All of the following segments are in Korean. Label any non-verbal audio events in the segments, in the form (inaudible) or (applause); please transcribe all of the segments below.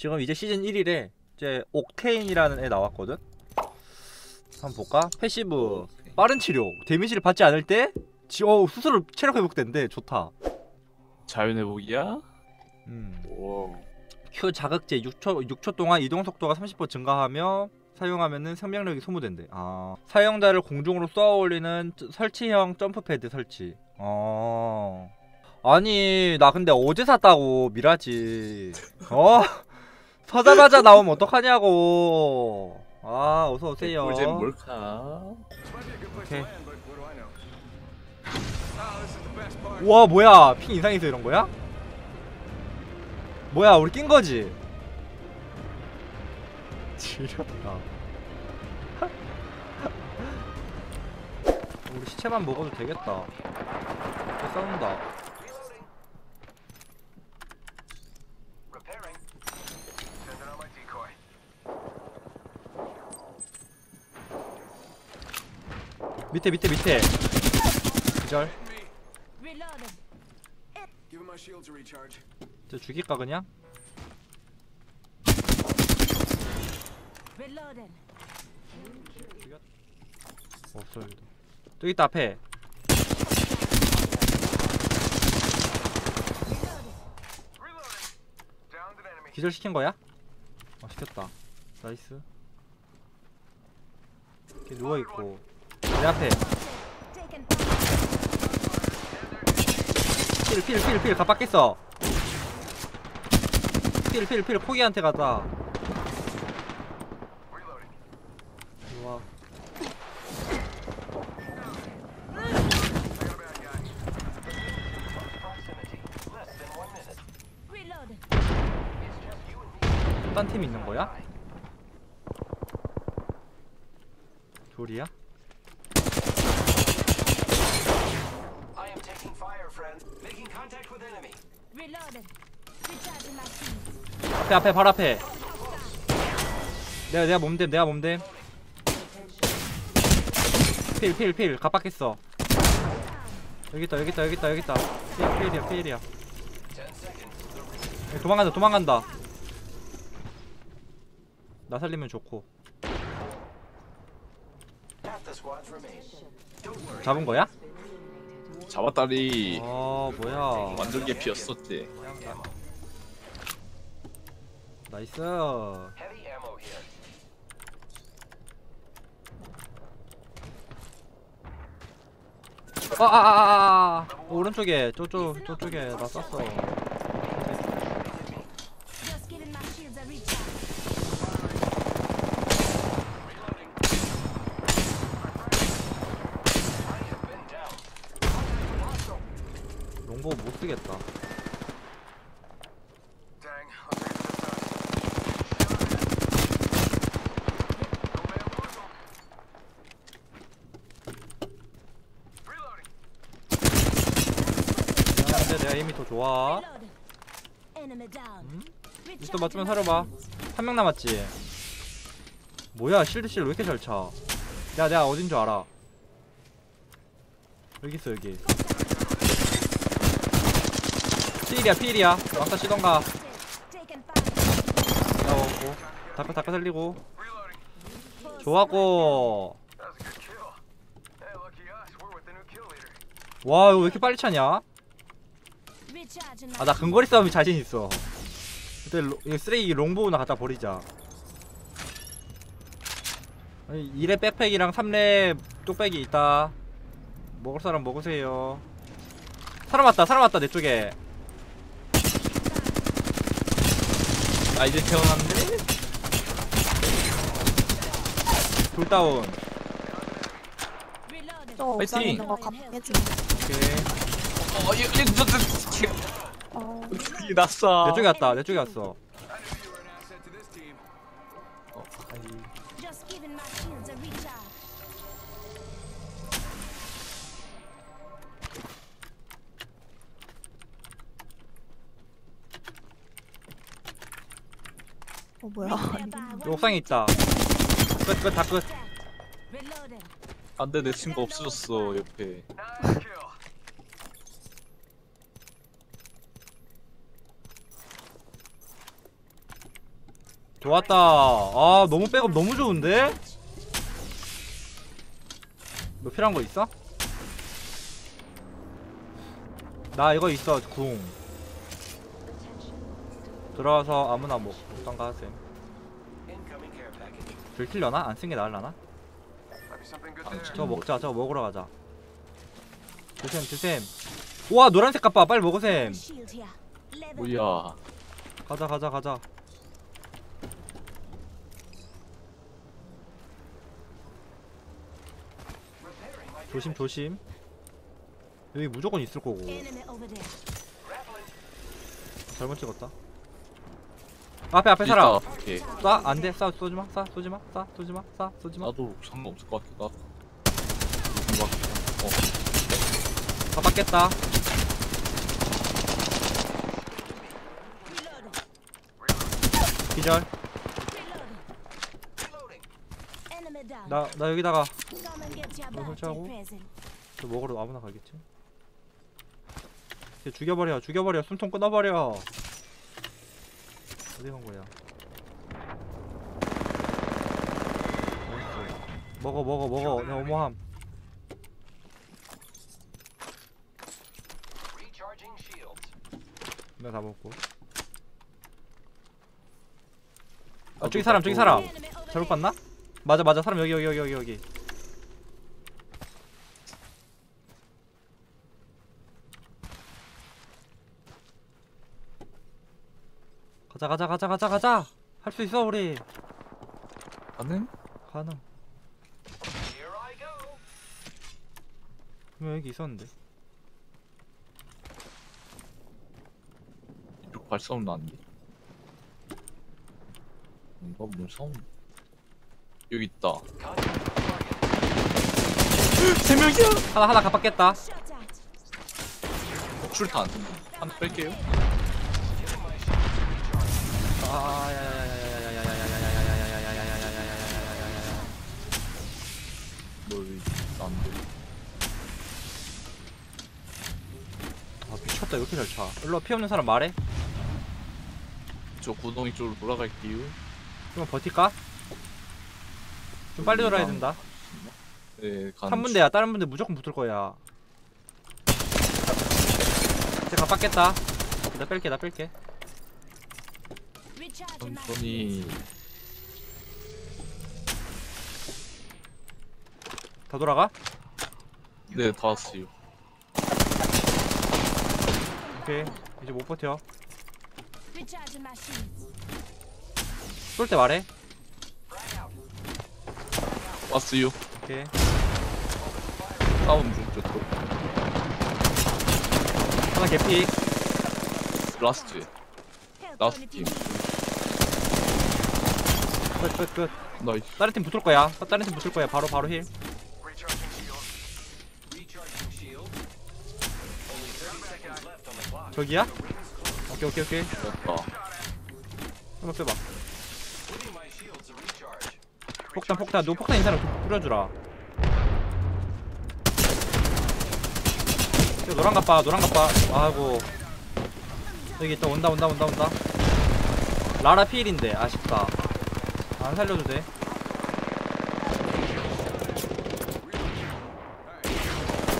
지금 이제 시즌 1일에 이제 옥테인이라는 애 나왔거든. 한번 볼까? 패시브 빠른 치료 데미지를 받지 않을 때 지, 어, 스스로 체력 회복된대 좋다. 자연 회복이야? 음. 오. Q 자극제 6초 6초 동안 이동 속도가 30% 증가하며 사용하면은 생명력이 소모된대. 아 사용자를 공중으로 쏘아 올리는 저- 설치형 점프 패드 설치. 어. 아니 나 근데 어제 샀다고 미라지. (laughs) 어? 사자마자 나오면 어떡하냐고. 아 어서 오세요. 꿀잼 몰카. 오케이. 와 뭐야 핑 이상해서 이런 거야? 뭐야 우리 낀 거지? 지렸다. (laughs) 우리 시체만 먹어도 되겠다. 개 싸운다. 밑에 밑에 밑에. 기절. 저 죽일까 그냥? 없어 여기도. 또 있다 앞에. Reloading. Downed an enemy. 기절 시킨 거야? 어 시켰다. 나이스. 이렇게 누워 있고. 내 앞에. Taken 필, 필, 필, 필, 갑박겠어. 필, 필, 필, 포기한테 가다. Reloading. 좋아. I got a bad guy. Proximity. Less than one minute. Reloading. It's just you and me. 딴팀 있는 거야? 둘이야? 앞에, 앞에, 바로 앞에. 내가, 내가 몸됨, 내가 몸됨. 필, 필, 필, 갑박했어. 여기 있다, 여기 있다, 여기 있다, 여기 있다. 필, 필이야, 필이야. 여기 도망간다, 도망간다. 나 살리면 좋고. 잡은 거야? 잡았다리. 어, 뭐야. 완전 개피였었지. 나이스. Heavy ammo here. 아, 아, 아, 아, 아. 오른쪽에, 저쪽, 저쪽에 나 쐈어. Just giving my shields a recharge. I have been down. 롱보 못 쓰겠다. Dang. I'll take it this time. No man muscle. Reloading. 근데 내가 이미 더 좋아. 음? 일단 맞추면 사려봐. 한 명 남았지. 뭐야, 실드 실왜 이렇게 잘 차? 야, 내가 어딘 줄 알아. 여기 있어, 여기. 필이야, 필이야. 왕따 치던가. 나오고. 다크, 다크 살리고. Leader. 와, 이거 왜 이렇게 빨리 차냐? 아, 나 근거리 싸움이 자신 있어. 그때 로, 이 쓰레기 롱보우나 갖다 버리자. 아니, 2렙 백팩이랑 3렙 뚝배기 있다. 먹을 사람 먹으세요. 사람 왔다, 사람 왔다, 내 쪽에. 아, 이제 태어났네? 둘 다운. 파이팅! 오케이. 어, 얘, 얘, 저, 저, 어, 저, 이 났어. 내 쪽에 왔다, 내 쪽에 왔어. 어, 아이. Just giving my shields a recharge. 어 뭐야? 저 옥상에 있다. 끝, 끝, 다 끝. Reloading. 안 돼, 내 친구 없어졌어, 옆에. 좋았다 아 너무 백업 너무 좋은데? 뭐 필요한 거 있어? 나 이거 있어 궁 들어가서 아무나 뭐 어떤가 하셈 들킬려나? 안 쓴 게 나을라나? There. 저거 먹자 저거 먹으러 가자 드셈 드셈 우와 노란색 값봐 빨리 먹으셈 뭐야? 가자 가자 가자 조심 조심 여기 무조건 있을 거고. 잘못 찍었다 앞에 앞에 사람. 오케이. 쏴 안돼 쏴 쏘지마 쏴 쏘지마 쏴 쏘지마 쏴 쏘지마 나도 상관없을 것 같기도 하고. 무슨 것 같기도 하고. 어. 다 받겠다 Reloading. 기절. 나 나 여기다가 너 birthday 설치하고. 저 먹으러 아무나 가겠지? 걔 죽여버려 죽여버려. 숨통 끊어버려. 어디 간 거야. 먹어 먹어 먹어. 내 어머함. 내가 다 먹고. 아 저기 사람 저기 사람. 잘못. 봤나? 맞아 맞아. 사람 여기 여기 여기 여기 가자 가자 가자 가자 가자 할 수 있어 우리 가능? 가능 분명 여기 있었는데 이렇게 발사운 나는데. 이거 뭔 사운? 여기 있다. 세 명이야. 하나 하나 가봤겠다 out. 출탄. 하나 뺄게요. 아 미쳤다. 왜 이렇게 잘차? 일로 피 없는 사람 말해. 저 구덩이 쪽으로 돌아갈게요. 좀 버틸까? 좀 빨리 돌아야 음, 된다. 네 가는 한 분대야. 다른 분대 무조건 붙을 거야. 이제 가빴겠다. 나 뺄게 나 뺄게. 천천히 다 돌아가? 네, 다 왔어요. 오케이 이제 못 버텨 Recharging my shields. 쏠 때 말해 왔어요. 오케이 싸우는 중 저쪽. 하나 개피 라스트. Help 라스트 on 팀. 끝끝끝. 나이스. 다른 팀 붙을 거야. 다른 팀 붙을 거야. 바로 바로 힐. 저기야? 오케이 오케이 오케이. 됐다. 한번 빼봐. 폭탄 폭탄. 너 폭탄 인사람 좀 뿌려주라. 저 노란 갑바 노란 갑바. 아이고. 여기 있다 온다 온다 온다 온다. 라라 피일인데 아쉽다 안 살려도 돼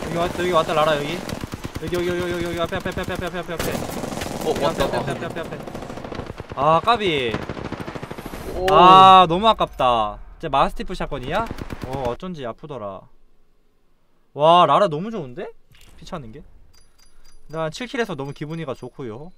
여기 왔다 여기 왔다 라라 여기 여기 여기 여기 여기 여기 앞에 앞에 앞에 앞에 앞에 앞에 앞에 어, 앞에 왔다. 앞에 앞에 앞에 앞에 앞에 아 까비 오. 아 너무 아깝다 진짜 마스티프 샷건이야? 어 어쩐지 아프더라 와 라라 너무 좋은데? 피차는 게? 나 7킬에서 너무 기분이가 좋고요